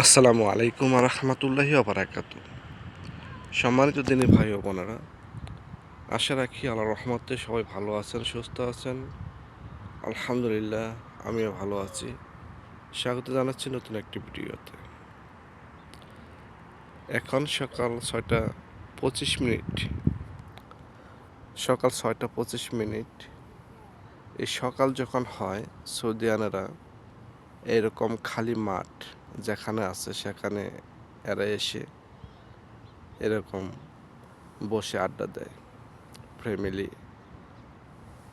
আসসালামু আলাইকুম রহমতুল্লাহি আবরাকাত সম্মানিত দিনী ভাই ও বোনেরা, আশা রাখি আল্লাহ রহমতে সবাই ভালো আছেন, সুস্থ আছেন। আলহামদুলিল্লাহ, আমিও ভালো আছি। স্বাগত জানাচ্ছি নতুন একটি ভিডিওতে। এখন সকাল ছয়টা পঁচিশ মিনিট। সকাল ছয়টা পঁচিশ মিনিট। এই সকাল যখন হয় সৌদিয়ানেরা এরকম খালি মাঠ যেখানে আছে সেখানে এরা এসে এরকম বসে আড্ডা দেয়। ফ্যামিলি,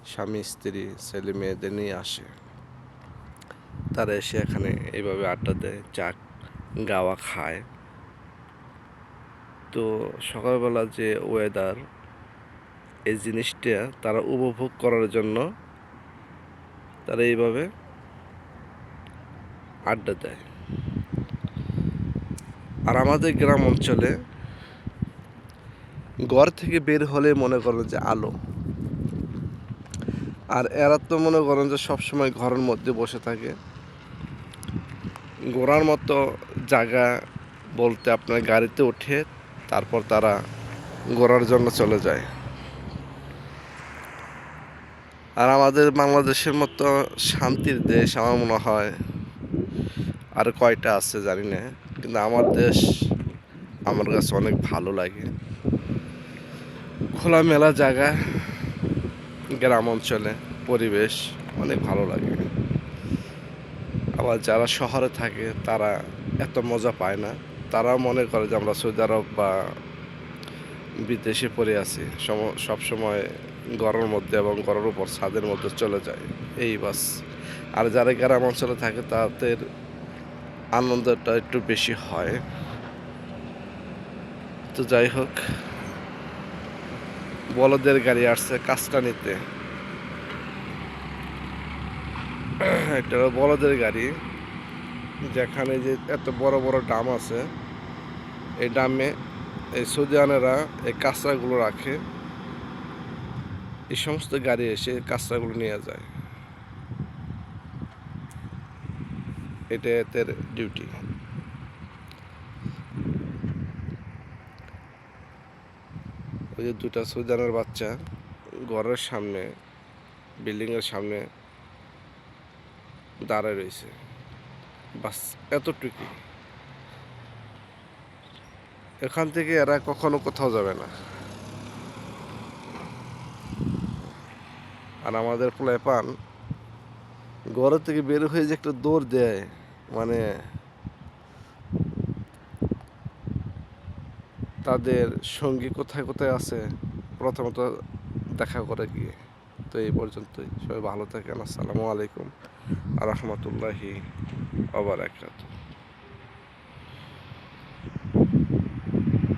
স্বামী, স্ত্রী, ছেলে মেয়েদের নিয়ে আসে। তারা এসে এখানে এইভাবে আড্ডা দেয়, চা, গাওয়া খায়। তো সকালবেলা যে ওয়েদার এই জিনিসটা তারা উপভোগ করার জন্য তারা এইভাবে আড্ডা দেয়। আর আমাদের গ্রাম অঞ্চলে ঘর থেকে বের হলে মনে করেন যে আলো। আর এরা তো মনে করেন যে সবসময় ঘরের মধ্যে বসে থাকে। ঘোরার মতো জায়গা বলতে আপনার গাড়িতে উঠে তারপর তারা ঘোরার জন্য চলে যায়। আর আমাদের বাংলাদেশের মতো শান্তির দেশ আমার মনে হয় আর কয়টা আছে জানি না। কিন্তু আমার দেশ আমার কাছে অনেক ভালো লাগে। খোলামেলা জায়গা, গ্রাম অঞ্চলে পরিবেশ অনেক ভালো লাগে। আবার যারা শহরে থাকে, তারা এত মজা পায় না। তারাও মনে করে যে আমরা সৌদি আরব বা বিদেশে পড়ে আছি। সব সময় ঘরের মধ্যে এবং গরমের উপর ছাদের মধ্যে চলে যায়। এই বাস। আর যারা গ্রাম অঞ্চলে থাকে, তাদের আনন্দটা একটু বেশি হয়। তো যাই হোক, বলদের গাড়ি আসছে কাজটা নিতে। একটা বলদের গাড়ি, যেখানে যে এত বড় বড় ডাম আছে, এই ডামে এই সৌদিয়ানেরা এই কাঁচরাগুলো রাখে। এই সমস্ত গাড়ি এসে কাঁচরাগুলো নিয়ে যায়। এটা এদের ডিউটি ওই যে দুটা সুদানের বাচ্চা, ঘরের সামনে, বিল্ডিংয়ের সামনে দাঁড়ায় রয়েছে। বাস এতটুকু এখান থেকে এরা কখনো কোথাও যাবে না। আর আমাদের প্লাই পান ঘর থেকে বের হয়ে যে একটা দৌড় দেয় মানে তাদের সঙ্গী কোথায় কোথায় আছে, প্রথমত দেখা করে গিয়ে। তো এই পর্যন্তই। সবাই ভালো থাকেন। আসসালামু আলাইকুম। আ রহমতুল্লাহি আবার